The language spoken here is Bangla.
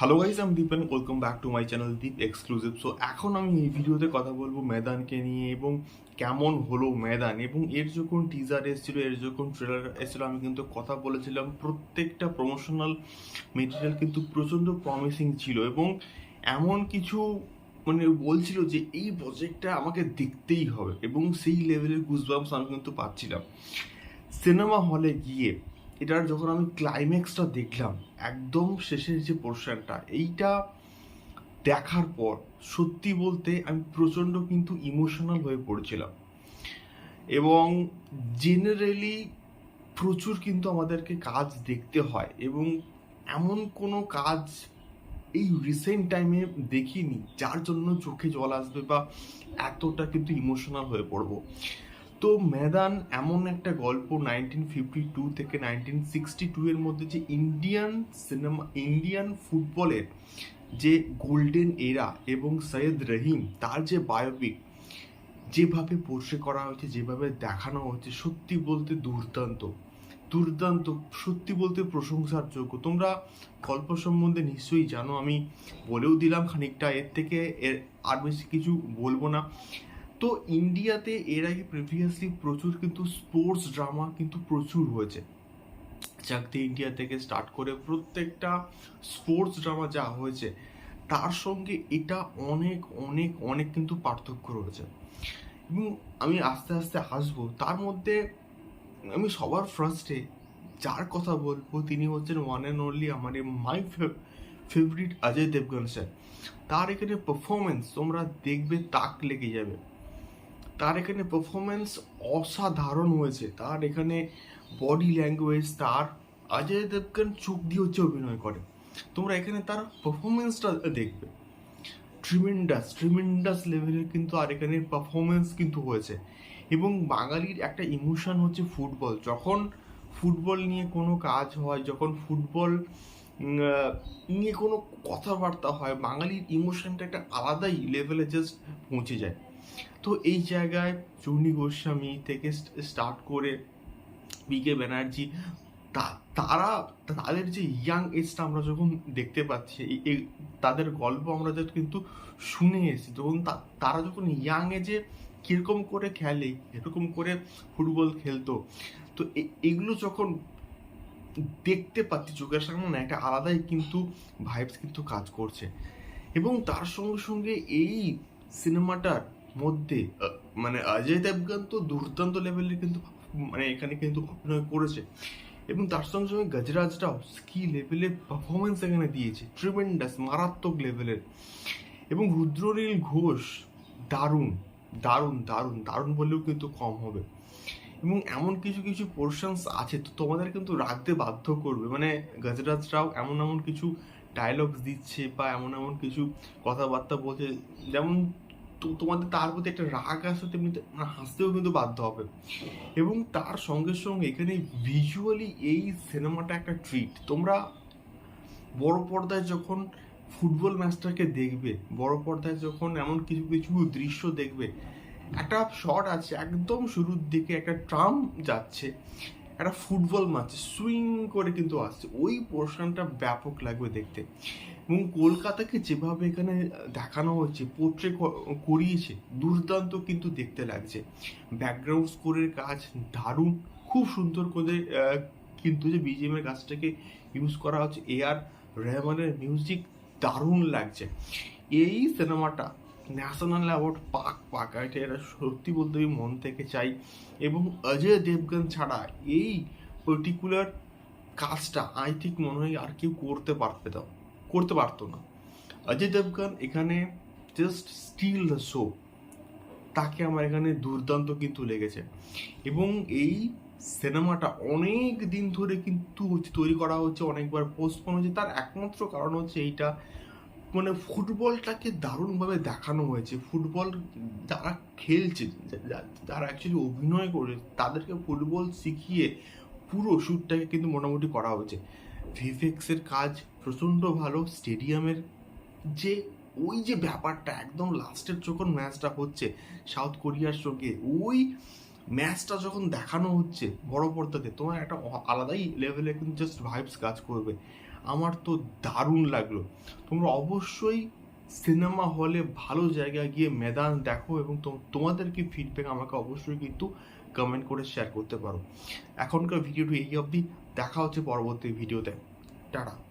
হ্যালো গাইজ আমি Deep and welcome back to my channel Deep exclusive so এখন আমি এই ভিডিওতে কথা বলব মেদানকে নিয়ে এবং কেমন হলো মেদান এবং এর যখন টিজার এসেছিল, এর যখন ট্রেলার এসেছিল, আমি কিন্তু কথা বলেছিলাম। প্রত্যেকটা প্রমোশনাল মেটেরিয়াল কিন্তু প্রচণ্ড প্রমিসিং ছিল এবং এমন কিছু মানে বলছিল যে এই প্রজেক্টটা আমাকে দেখতেই হবে এবং সেই লেভেলের গুজবাম্স আমি কিন্তু পাচ্ছিলাম। সিনেমা হলে গিয়ে এটার যখন আমি ক্লাইম্যাক্সটা দেখলাম, একদম শেষের যে পোর্শনটা এইটা দেখার পর সত্যি বলতে আমি প্রচণ্ড কিন্তু ইমোশনাল হয়ে পড়েছিলাম। এবং জেনারেলি প্রচুর কিন্তু আমাদেরকে কাজ দেখতে হয় এবং এমন কোনো কাজ এই রিসেন্ট টাইমে দেখিনি, যার জন্য চোখে জল আসবে বা এতটা কিন্তু ইমোশনাল হয়ে পড়ব। তো মেদান এমন একটা গল্প নাইনটিন ফিফটি টু থেকে নাইনটিন সিক্সটি টু এর মধ্যে যে ইন্ডিয়ান সিনেমা ইন্ডিয়ান ফুটবলের যে গোল্ডেন এরা এবং সৈয়দ রহিম তার যে বায়োপিক যেভাবে পোর্ট্রে করা হয়েছে, যেভাবে দেখানো হয়েছে, সত্যি বলতে দুর্দান্ত। দুর্দান্ত, সত্যি বলতে প্রশংসার যোগ্য তোমরা গল্প সম্বন্ধে নিশ্চয়ই জানো, আমি বলেও দিলাম খানিকটা, এর থেকে এর আর বেশি কিছু বলব না। তো ইন্ডিয়াতে এর আগে প্রিভিয়াসলি প্রচুর কিন্তু স্পোর্টস ড্রামা কিন্তু প্রচুর হয়েছে। চাকতি ইন্ডিয়া থেকে স্টার্ট করে প্রত্যেকটা স্পোর্টস ড্রামা যা হয়েছে, তার সঙ্গে এটা অনেক অনেক অনেক কিন্তু পার্থক্য রয়েছে। এবং আমি আস্তে আস্তে আসব তার মধ্যে আমি সবার ফার্স্টে যার কথা বলব, তিনি হচ্ছেন ওয়ান অ্যান্ড অনলি আমার my favourite Ajay Devgn sir তার এখানে পারফরমেন্স তোমরা দেখবে, তাক লেগে যাবে। তার এখানে পারফরমেন্স অসাধারণ হয়েছে। তার এখানে বডি ল্যাঙ্গুয়েজ তার অজয় দেবগন চোখ দিয়ে হচ্ছে অভিনয় করে। তোমরা এখানে তার পারফরমেন্সটা দেখবে। ট্রিমেন্ডাস ট্রিমেন্ডাস লেভেলের কিন্তু আর এখানে পারফরমেন্স কিন্তু হয়েছে। এবং বাঙালির একটা ইমোশন হচ্ছে ফুটবল যখন ফুটবল নিয়ে কোনো কাজ হয়, যখন ফুটবল নিয়ে কোনো কথাবার্তা হয়, বাঙালির ইমোশনটা একটা আলাদাই লেভেলে জাস্ট পৌঁছে যায়। তো এই জায়গায় চূর্ণী গোস্বামী থেকে স্টার্ট করে বিকে ব্যানার্জি তারা, তাদের যে ইয়াং এজটা আমরা যখন দেখতে পাচ্ছি তাদের গল্প আমরা যখন কিন্তু শুনে এসেছি, তখন তারা যখন ইয়াং এজে কীরকম করে খেলে এরকম করে ফুটবল খেলতো, তো এগুলো যখন দেখতে পাচ্ছি, চোখের সামনে একটা আলাদাই কিন্তু ভাইবস কিন্তু কাজ করছে। এবং তার সঙ্গে সঙ্গে এই সিনেমাটার মধ্যে মানে অজয় দেবগান তো দুর্দান্ত লেভেলের কিন্তু মানে এখানে কিন্তু অভিনয় করেছে। এবং তার সঙ্গে সঙ্গে গজরাজটাও স্কি লেভেলের পারফরমেন্স এখানে দিয়েছে ট্রিমেন্ডাস মারাত্মক লেভেলের এবং রুদ্রনীল ঘোষ, দারুণ দারুণ দারুণ দারুণ বললেও কিন্তু কম হবে। এবং এমন কিছু কিছু পোর্শনস আছে, তো তোমাদের কিন্তু রাখতে বাধ্য করবে। মানে গজরাজরাও এমন এমন কিছু ডায়লগস দিচ্ছে বা এমন এমন কিছু কথাবার্তা বলছে, যেমন তোমাদের তার প্রতি একটা রাগ আসে, তেমনি হাসতেও কিন্তু বাধ্য হবে। এবং তার সঙ্গে সঙ্গে এখানে ভিজুয়ালি এই সিনেমাটা একটা ট্রিট তোমরা বড় পর্দায় যখন ফুটবল ম্যাচটাকে দেখবে, বড় পর্দায় যখন এমন কিছু কিছু দৃশ্য দেখবে, একটা শট আছে, একদম শুরুর দিকে একটা ট্রাম যাচ্ছে, একটা ফুটবল ম্যাচ সুইং করে কিন্তু আসছে। ওই পোর্শনটা ব্যাপক লাগবে দেখতে। এবং কলকাতাকে যেভাবে এখানে দেখানো হচ্ছে পোর্ট্রে করিয়েছে, দুর্দান্ত কিন্তু দেখতে লাগছে। ব্যাকগ্রাউন্ড স্কোরের কাজ দারুণ, খুব সুন্দর করে কিন্তু যে বিজিএমের কাজটাকে ইউজ করা হচ্ছে এ আর রেহমানের মিউজিক দারুণ লাগছে। এই সিনেমাটা ন্যাশনাল অ্যাওয়ার্ড পাক পাক, এটা এটা সত্যি বলতে আমি মন থেকে চাই। এবং অজয় দেবগন ছাড়া এই পার্টিকুলার কাজটা আই থিঙ্ক মনে হয় আর কেউ করতে পারবে তো করতে পারতো না। অজয় দেবগান এখানে জাস্ট স্টিল দ্য শো তাকে আমার এখানে দুর্দান্ত কিন্তু লেগেছে। এবং এই সিনেমাটা অনেক দিন ধরে কিন্তু তৈরি করা হচ্ছে, অনেকবার পোস্টপোন হচ্ছে। তার একমাত্র কারণ হচ্ছে এইটা মানে ফুটবলটাকে দারুণভাবে দেখানো হয়েছে। ফুটবল যারা খেলছে যারা অ্যাকচুয়ালি অভিনয় করে, তাদেরকে ফুটবল শিখিয়ে পুরো শ্যুটটাকে কিন্তু মোটামুটি করা হয়েছে। ভিফেক্সের কাজ প্রচণ্ড ভালো, স্টেডিয়ামের যে ওই যে ব্যাপারটা, একদম লাস্টের যখন ম্যাচটা হচ্ছে সাউথ কোরিয়ার সঙ্গে, ওই ম্যাচটা যখন দেখানো হচ্ছে বড় পর্দাতে, তোমার একটা আলাদাই লেভেলে কিন্তু জাস্ট ভাইবস কাজ করবে। আমার তো দারুণ লাগল। তোমরা অবশ্যই সিনেমা হলে ভালো জায়গায় গিয়ে মেদান দেখো এবং তোম- তোমাদের কি ফিডব্যাক আমাকে অবশ্যই কিন্তু কমেন্ট করে শেয়ার করতে পারো। এখনকার ভিডিওটি এই অবধি। দেখা হচ্ছে পরবর্তী ভিডিওতে টাটা।